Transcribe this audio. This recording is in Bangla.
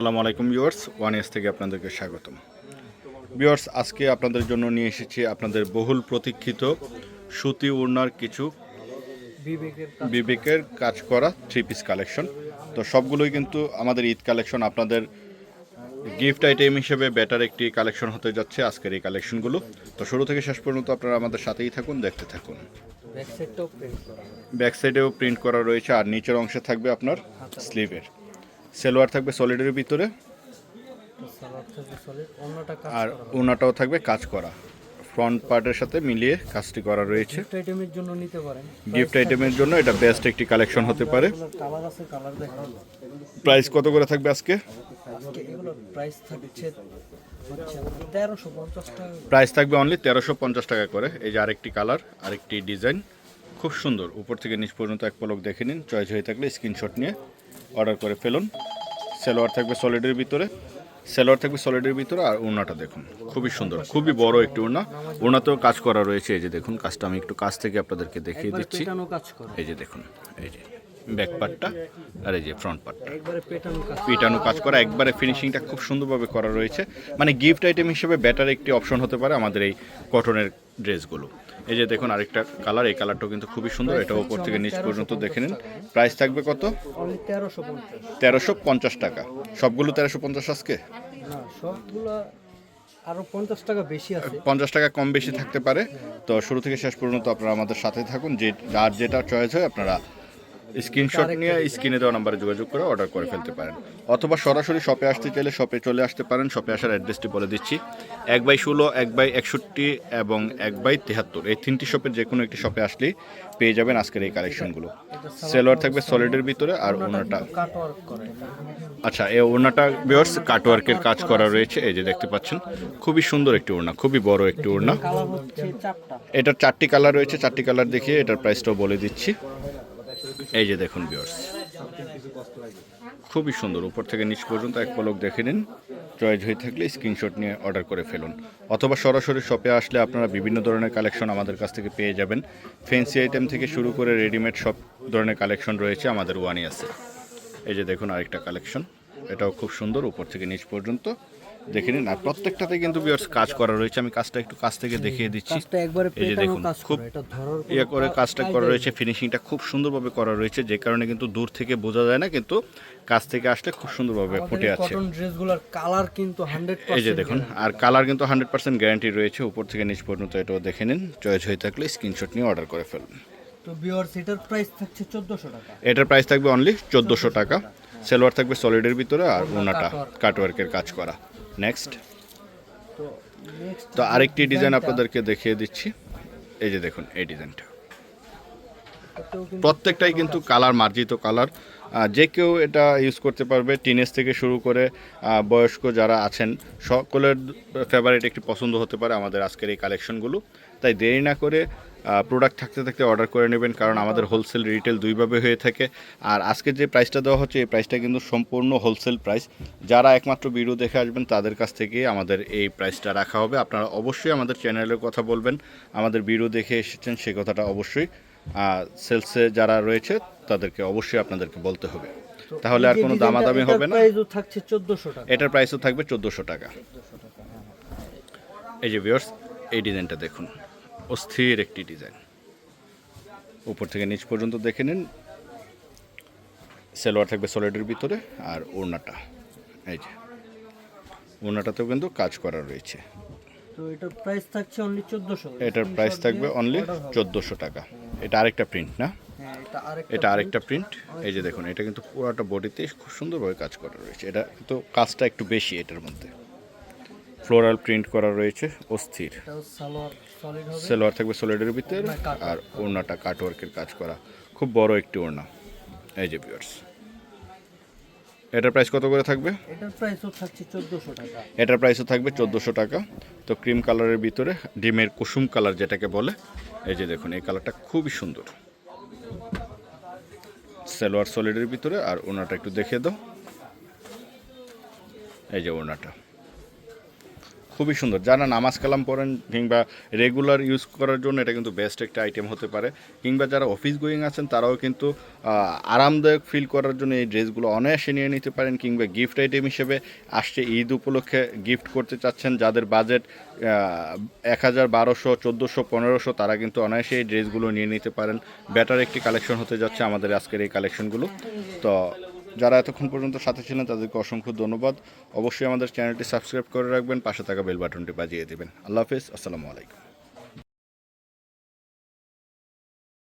আসসালামু আলাইকুম ভিউয়ার্স ওয়ান এস থেকে আপনাদেরকে স্বাগতম। ভিউয়ার্স আজকে আপনাদের জন্য নিয়ে এসেছি আপনাদের বহুল প্রতীক্ষিত সুতি উড়নার কিছু বিবেকের কাজ করা থ্রি পিস কালেকশন তো সবগুলোই কিন্তু আমাদের ঈদ কালেকশন আপনাদের গিফট আইটেম হিসেবে বেটার একটি কালেকশন হতে যাচ্ছে আজকের এই কালেকশনগুলো তো শুরু থেকে শেষ পর্যন্ত আপনারা আমাদের সাথেই থাকুন দেখতে থাকুন। ব্যাক সাইডেও প্রিন্ট করা রয়েছে। আর নিচের অংশে থাকবে আপনার স্লিভের সেলোয়ার থাকবে সলিডের ভিতরে। আর ওনাটাও থাকবে কাজ করা। ফ্রন্ট পার্টের সাথে মিলিয়ে কাজটি করা রয়েছে। গিফট আইটেমের জন্য এটা বেস্ট একটি কালেকশন হতে পারে। প্রাইস কত করে থাকবে আজকে? প্রাইস থাকবে অনলি তেরোশো পঞ্চাশ টাকা করে। এই যে আরেকটি কালার আরেকটি ডিজাইন খুব সুন্দর। উপর থেকে নিচ পর্যন্ত এক পলক দেখে নিন। চয়েস হয়ে থাকলে স্ক্রিনশট নিয়ে অর্ডার করে ফেলুন। সেলোয়ার থাকবে সলিডের ভিতরে। সেলোয়ার থাকবে সলিডের ভিতরে আর ওড়নাটা দেখুন। খুবই সুন্দর খুবই বড় একটি ওড়না। ওড়নাতেও কাজ করা রয়েছে। এই যে দেখুন কাজটা আমি একটু কাছ থেকে আপনাদেরকে দেখিয়ে দিচ্ছি। এই যে দেখুন এই যে ব্যাক পার্টটা আর এই যে ফ্রন্ট পার্টটা। পিটানো কাজ করা। একবারে ফিনিশিংটা খুব সুন্দরভাবে করা রয়েছে। মানে গিফট আইটেম হিসেবে বেটার একটি অপশন হতে পারে আমাদের এই কটনের ড্রেসগুলো। এই যে দেখুন আরেকটা কালার এই কালারটাও কিন্তু খুবই সুন্দর। এটা ওপর থেকে নিচ পর্যন্ত দেখে নিন। প্রাইস থাকবে কত? তেরোশো পঞ্চাশ। টাকা। সবগুলো তেরোশো পঞ্চাশ আজকে? সবগুলো সবগুলা পঞ্চাশ টাকা বেশি আছে। পঞ্চাশ টাকা কম বেশি থাকতে পারে। তো শুরু থেকে শেষ পর্যন্ত আপনারা আমাদের সাথে থাকুন। যে যার যেটা চয়েস হয় আপনারা স্ক্রিনশট নিয়ে স্ক্রিনে দেওয়া নাম্বারে যোগাযোগ করে অর্ডার করে ফেলতে পারেন। অথবা সরাসরি শপে আসতে চাইলে শপে চলে আসতে পারেন। শপে আসার অ্যাড্রেসটি বলে দিচ্ছি। এক বাই ষোলো এক বাই একষট্টি এবং এক বাই তেহাত্তর। এই তিনটি শপের যে কোনো একটি শপে আসলেই পেয়ে যাবেন আজকের এই কালেকশনগুলো সেলোয়ার থাকবে সলিডের ভিতরে আর ওনাটা আচ্ছা এই ওড়নাটা বিয়ার্স কাটওয়ার্কের কাজ করা রয়েছে। এই যে দেখতে পাচ্ছেন খুবই সুন্দর একটি ওড়না খুবই বড় একটি ওড়না। কালার এটার চারটি কালার রয়েছে। চারটি কালার দেখিয়ে এটার প্রাইসটাও বলে দিচ্ছি। এই যে দেখুন বিয়ার্স খুবই সুন্দর, উপর থেকে নিচ পর্যন্ত এক পলক দেখে নিন। চয়েস হয়ে থাকলে স্ক্রিনশট নিয়ে অর্ডার করে ফেলুন। অথবা সরাসরি শপে আসলে আপনারা বিভিন্ন ধরনের কালেকশন আমাদের কাছ থেকে পেয়ে যাবেন। ফ্যান্সি আইটেম থেকে শুরু করে রেডিমেড সব ধরনের কালেকশন রয়েছে আমাদের ওয়ানি আছে। এই যে দেখুন আরেকটা কালেকশন এটাও খুব সুন্দর, উপর থেকে নিচ পর্যন্ত দেখে নিন। আর প্রত্যেকটাতে কিন্তু বিয়ার্স কাজ করা রয়েছে। আমি কাজটা একটু কাছ থেকে দেখিয়ে দিচ্ছি। কাজটা এই যে দেখুন খুব ইয়ে করে কাজটা করা রয়েছে। ফিনিশিংটা খুব সুন্দরভাবে করা রয়েছে। যে কারণে কিন্তু দূর থেকে বোঝা যায় না কিন্তু কাছ থেকে আসলে খুব সুন্দরভাবে ফুটে আছে। কালার কিন্তু এই যে দেখুন আর কালার কিন্তু হান্ড্রেড পার্সেন্ট গ্যারান্টি রয়েছে। উপর থেকে নিচ পর্যন্ত এটাও দেখে নিন। চয়েস হয়ে থাকলে স্ক্রিনশট নিয়ে অর্ডার করে ফেলুন। তো ভিউয়ার্স এটার প্রাইস থাকছে চোদ্দশো টাকা। এটার প্রাইস থাকবে অনলি চোদ্দোশো টাকা। সেলোয়ার থাকবে সলিডের ভিতরে আর ওনাটা কাটওয়ার্কের কাজ করা। নেক্সট তো আরেকটি ডিজাইন আপনাদেরকে দেখিয়ে দিচ্ছি। এই যে দেখুন এই ডিজাইনটা প্রত্যেকটাই কিন্তু কালার মার্জিত কালার যে কেউ এটা ইউজ করতে পারবে টিনেজ থেকে শুরু করে বয়স্ক যারা আছেন সকলের ফেভারিট একটি পছন্দ হতে পারে আমাদের আজকের এই কালেকশনগুলো তাই দেরি না করে প্রোডাক্ট থাকতে থাকতে অর্ডার করে নেবেন কারণ আমাদের হোলসেল রিটেল দুইভাবে হয়ে থাকে। আর আজকে যে প্রাইসটা দেওয়া হচ্ছে এই প্রাইসটা কিন্তু সম্পূর্ণ হোলসেল প্রাইস যারা একমাত্র ভিডিও দেখে আসবেন তাদের কাছ থেকে আমাদের এই প্রাইসটা রাখা হবে। আপনারা অবশ্যই আমাদের চ্যানেলের কথা বলবেন। আমাদের ভিডিও দেখে এসেছেন সে কথাটা অবশ্যই। সেলসে যারা রয়েছে তাদেরকে অবশ্যই আপনাদেরকে বলতে হবে। তাহলে আর কোনো দামাদামি হবে না। থাকছে চোদ্দশো টাকা। এটার প্রাইসও থাকবে চোদ্দোশো টাকা। এই যে ভিউয়ার্স এই ডিজাইনটা দেখুন। অস্থির একটি ডিজাইন। উপর থেকে নিচ পর্যন্ত দেখে নিন। সেলোয়ার থাকবে সলিডের ভিতরে আর ওড়নাটা। এই যে ওড়নাটাতেও কিন্তু কাজ করা রয়েছে। তো এটার প্রাইস থাকছে অনলি চোদ্দশো। এটার প্রাইস থাকবে অনলি চোদ্দোশো টাকা। এটা আরেকটা প্রিন্ট না? হ্যাঁ এটা আরেকটা প্রিন্ট এই যে দেখুন এটা কিন্তু পুরোটা বডিতে খুব সুন্দরভাবে কাজ করা রয়েছে। এটা কিন্তু কাজটা একটু বেশি এটার মধ্যে। ফ্লোরাল প্রিন্ট করা রয়েছে অস্থির। সালোয়ার থাকবে সোলেডের ভিতরে আর ওড়নাটা কাটওয়ার্কের কাজ করা। খুব বড় একটি ওড়না। এই যে ভিউয়ার্স এটার প্রাইস কত করে থাকবে? এটার প্রাইসও থাকছে চোদ্দশো টাকা। এটার প্রাইসও থাকবে চোদ্দোশো টাকা। তো ক্রিম কালারের ভিতরে ডিমের কুসুম কালার যেটাকে বলে এই যে দেখুন এই কালারটা খুবই সুন্দর। সেলোয়ার সলিডের ভিতরে আর ওনাটা একটু দেখিয়ে দাও। এই যে ওনাটা খুবই সুন্দর। যারা নামাজ কালাম পড়েন কিংবা রেগুলার ইউজ করার জন্য এটা কিন্তু বেস্ট একটা আইটেম হতে পারে। কিংবা যারা অফিস গোয়িং আছেন, তারাও কিন্তু আরামদায়ক ফিল করার জন্য এই ড্রেসগুলো অনায়াসে নিয়ে নিতে পারেন কিংবা গিফট আইটেম হিসেবে আসছে ঈদ উপলক্ষে গিফট করতে চাচ্ছেন যাদের বাজেট এক হাজার বারোশো, চোদ্দোশো, পনেরোশো, তারা কিন্তু অনায়াসে এই ড্রেসগুলো নিয়ে নিতে পারেন। বেটার একটি কালেকশন হতে যাচ্ছে আমাদের আজকের এই কালেকশনগুলো তো যারা এতক্ষণ পর্যন্ত সাথে ছিলেন, তাদেরকে অসংখ্য ধন্যবাদ। অবশ্যই আমাদের চ্যানেলটি সাবস্ক্রাইব করে রাখবেন, পাশে থাকা বেল বাটনটি বাজিয়ে দেবেন। আল্লাহ হাফিজ, আসসালামু আলাইকুম।